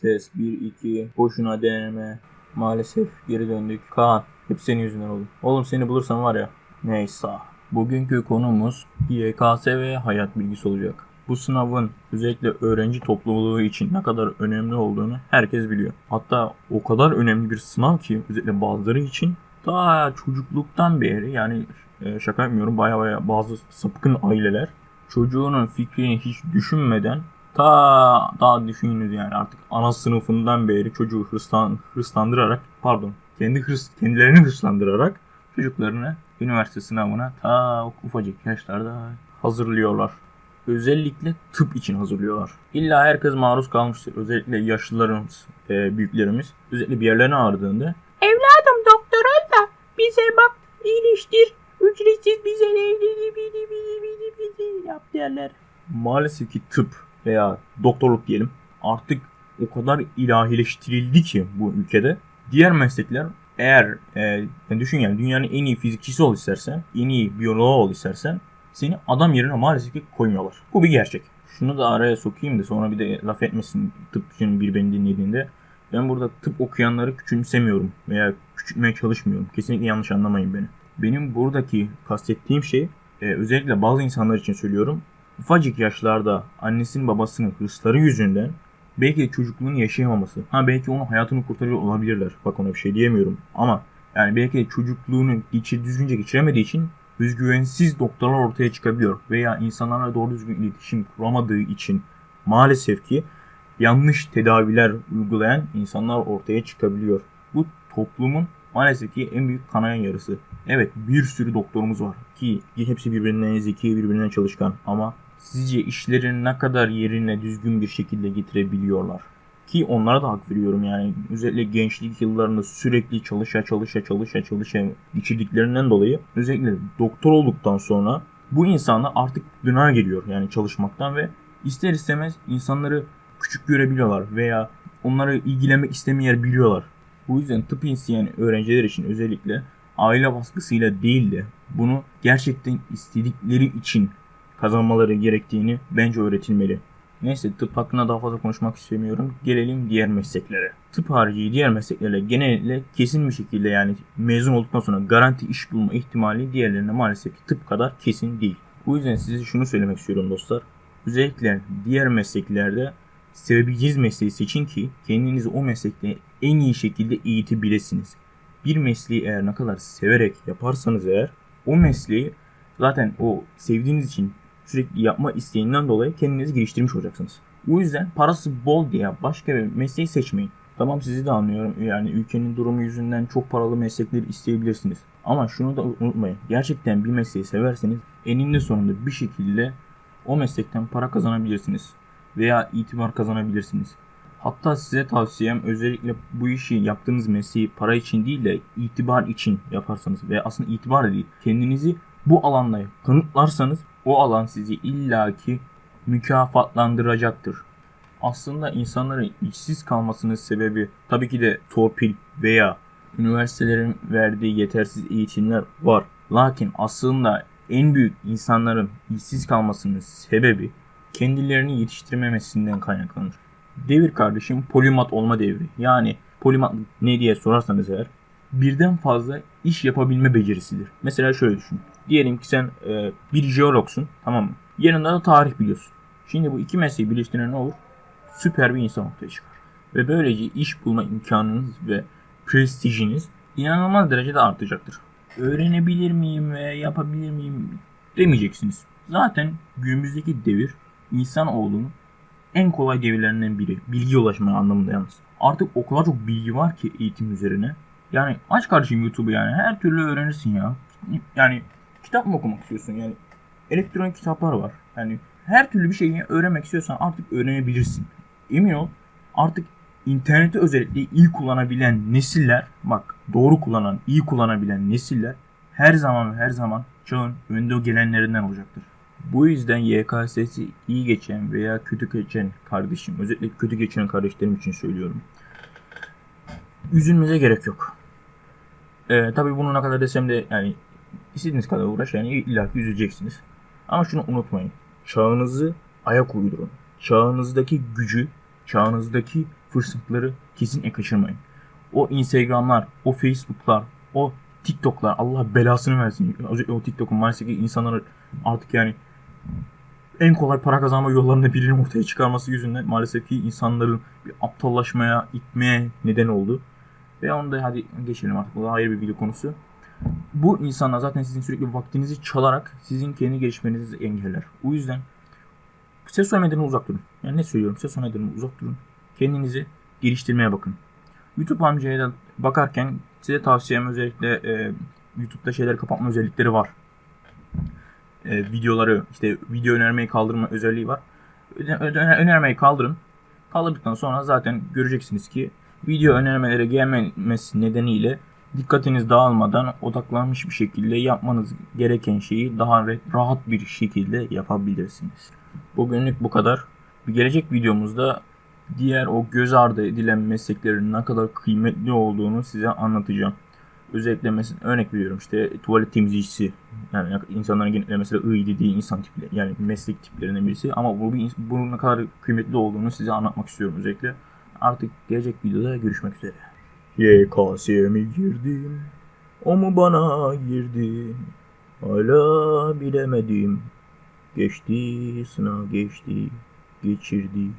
Ses 1 2 boşuna deneme. Maalesef geri döndük. Kaan hep senin yüzünden oldu. Oğlum seni bulursam var ya. Neyse. Bugünkü konumuz YKS ve hayat bilgisi olacak. Bu sınavın özellikle öğrenci topluluğu için ne kadar önemli olduğunu herkes biliyor. Hatta o kadar önemli bir sınav ki özellikle bazıları için daha çocukluktan beri yani e, şaka yapmıyorum baya baya bazı sapkın aileler çocuğunun fikrini hiç düşünmeden ta daha düşününüz yani artık ana sınıfından beri çocuğu hırslan, hırslandırarak pardon kendi hırs, kendilerini hırslandırarak çocuklarını üniversite sınavına ta ufacık yaşlarda hazırlıyorlar. Özellikle tıp için hazırlıyorlar. İlla herkes maruz kalmıştır. Özellikle yaşlılarımız, e, büyüklerimiz. Özellikle bir yerlerine ağrıdığında Evladım doktor ol da bize bak iyileştir. Ücretsiz bize bili yap derler. maalesef ki tıp veya doktorluk diyelim artık o kadar ilahileştirildi ki bu ülkede. Diğer meslekler eğer e, düşün yani dünyanın en iyi fizikçisi ol istersen, en iyi biyoloğu ol istersen seni adam yerine maalesef ki koymuyorlar. Bu bir gerçek. Şunu da araya sokayım da sonra bir de laf etmesin tıpçının bir beni dinlediğinde. Ben burada tıp okuyanları küçümsemiyorum veya küçültmeye çalışmıyorum. Kesinlikle yanlış anlamayın beni. Benim buradaki kastettiğim şey e, özellikle bazı insanlar için söylüyorum. Ufacık yaşlarda annesinin babasının hırsları yüzünden belki de çocukluğunu yaşayamaması. Ha belki onun hayatını kurtarıyor olabilirler. Bak ona bir şey diyemiyorum. Ama yani belki de çocukluğunu geçir, düzgünce geçiremediği için özgüvensiz doktorlar ortaya çıkabiliyor. Veya insanlarla doğru düzgün iletişim kuramadığı için maalesef ki yanlış tedaviler uygulayan insanlar ortaya çıkabiliyor. Bu toplumun maalesef ki en büyük kanayan yarısı. Evet bir sürü doktorumuz var ki hepsi birbirinden zeki, birbirinden çalışkan ama sizce işlerini ne kadar yerine düzgün bir şekilde getirebiliyorlar? Ki onlara da hak veriyorum yani özellikle gençlik yıllarında sürekli çalışa çalışa çalışa çalışa geçirdiklerinden dolayı özellikle doktor olduktan sonra bu insanlar artık gına geliyor yani çalışmaktan ve ister istemez insanları küçük görebiliyorlar veya onlara ilgilenmek istemeyebiliyorlar. Bu yüzden tıp isteyen öğrenciler için özellikle aile baskısıyla değil de bunu gerçekten istedikleri için kazanmaları gerektiğini bence öğretilmeli. Neyse tıp hakkında daha fazla konuşmak istemiyorum. Gelelim diğer mesleklere. Tıp harici diğer mesleklerle genellikle kesin bir şekilde yani mezun olduktan sonra garanti iş bulma ihtimali diğerlerine maalesef tıp kadar kesin değil. Bu yüzden size şunu söylemek istiyorum dostlar. Özellikle diğer mesleklerde sevebileceğiniz mesleği seçin ki kendinizi o meslekte en iyi şekilde eğitebilirsiniz. Bir mesleği eğer ne kadar severek yaparsanız eğer o mesleği zaten o sevdiğiniz için sürekli yapma isteğinden dolayı kendinizi geliştirmiş olacaksınız. Bu yüzden parası bol diye başka bir mesleği seçmeyin. Tamam sizi de anlıyorum. Yani ülkenin durumu yüzünden çok paralı meslekleri isteyebilirsiniz. Ama şunu da unutmayın. Gerçekten bir mesleği severseniz eninde sonunda bir şekilde o meslekten para kazanabilirsiniz. Veya itibar kazanabilirsiniz. Hatta size tavsiyem özellikle bu işi yaptığınız mesleği para için değil de itibar için yaparsanız ve aslında itibar değil kendinizi bu alanda kanıtlarsanız o alan sizi illaki mükafatlandıracaktır. Aslında insanların işsiz kalmasının sebebi tabii ki de torpil veya üniversitelerin verdiği yetersiz eğitimler var. Lakin aslında en büyük insanların işsiz kalmasının sebebi kendilerini yetiştirmemesinden kaynaklanır. Devir kardeşim polimat olma devri. Yani polimat ne diye sorarsanız eğer birden fazla iş yapabilme becerisidir. Mesela şöyle düşün. Diyelim ki sen e, bir jeologsun tamam mı? Yanında da tarih biliyorsun. Şimdi bu iki mesleği birleştiren ne olur? Süper bir insan ortaya çıkar. Ve böylece iş bulma imkanınız ve prestijiniz inanılmaz derecede artacaktır. Öğrenebilir miyim ve yapabilir miyim demeyeceksiniz. Zaten günümüzdeki devir insanoğlunun en kolay devirlerinden biri. Bilgi ulaşma anlamında yalnız. Artık o kadar çok bilgi var ki eğitim üzerine. Yani aç kardeşim YouTube'u yani her türlü öğrenirsin ya. Yani kitap mı okumak istiyorsun yani elektronik kitaplar var. Yani her türlü bir şeyi öğrenmek istiyorsan artık öğrenebilirsin. Emin ol artık interneti özellikle iyi kullanabilen nesiller bak doğru kullanan, iyi kullanabilen nesiller her zaman ve her zaman çağın önde gelenlerinden olacaktır. Bu yüzden YKS'si iyi geçen veya kötü geçen kardeşim, özellikle kötü geçen kardeşlerim için söylüyorum. Üzülmenize gerek yok. Ee, tabii bunu ne kadar desem de yani istediğiniz kadar uğraş yani illa ki üzüleceksiniz. Ama şunu unutmayın. Çağınızı ayak uydurun. Çağınızdaki gücü, çağınızdaki fırsatları kesinlikle kaçırmayın. O Instagram'lar, o Facebook'lar, o TikTok'lar Allah belasını versin. Özellikle o TikTok'un maalesef ki insanları artık yani en kolay para kazanma yollarında birini ortaya çıkarması yüzünden maalesef ki insanların bir aptallaşmaya, itmeye neden oldu. Ve onu da hadi geçelim artık. Bu da ayrı bir video konusu. Bu insanlar zaten sizin sürekli vaktinizi çalarak sizin kendi gelişmenizi engeller. O yüzden sosyal medyadan uzak durun. Yani ne söylüyorum? Sosyal medyadan uzak durun. Kendinizi geliştirmeye bakın. YouTube amcaya bakarken size tavsiyem özellikle e, YouTube'da şeyleri kapatma özellikleri var. E, videoları işte video önermeyi kaldırma özelliği var. Öne- öne- önermeyi kaldırın. Kaldırdıktan sonra zaten göreceksiniz ki video önermeleri gelmemesi nedeniyle dikkatiniz dağılmadan odaklanmış bir şekilde yapmanız gereken şeyi daha rahat bir şekilde yapabilirsiniz. Bugünlük bu kadar. Bir gelecek videomuzda diğer o göz ardı edilen mesleklerin ne kadar kıymetli olduğunu size anlatacağım. Özellikle mesela örnek veriyorum işte tuvalet temizleyicisi yani insanların genellikle mesela iyi dediği insan tipleri yani meslek tiplerinden birisi ama bu bunun ne kadar kıymetli olduğunu size anlatmak istiyorum özellikle. Artık gelecek videoda görüşmek üzere. YKS'ye mi girdim? O mu bana girdi? Hala bilemedim. Geçti sınav geçti. Geçirdi.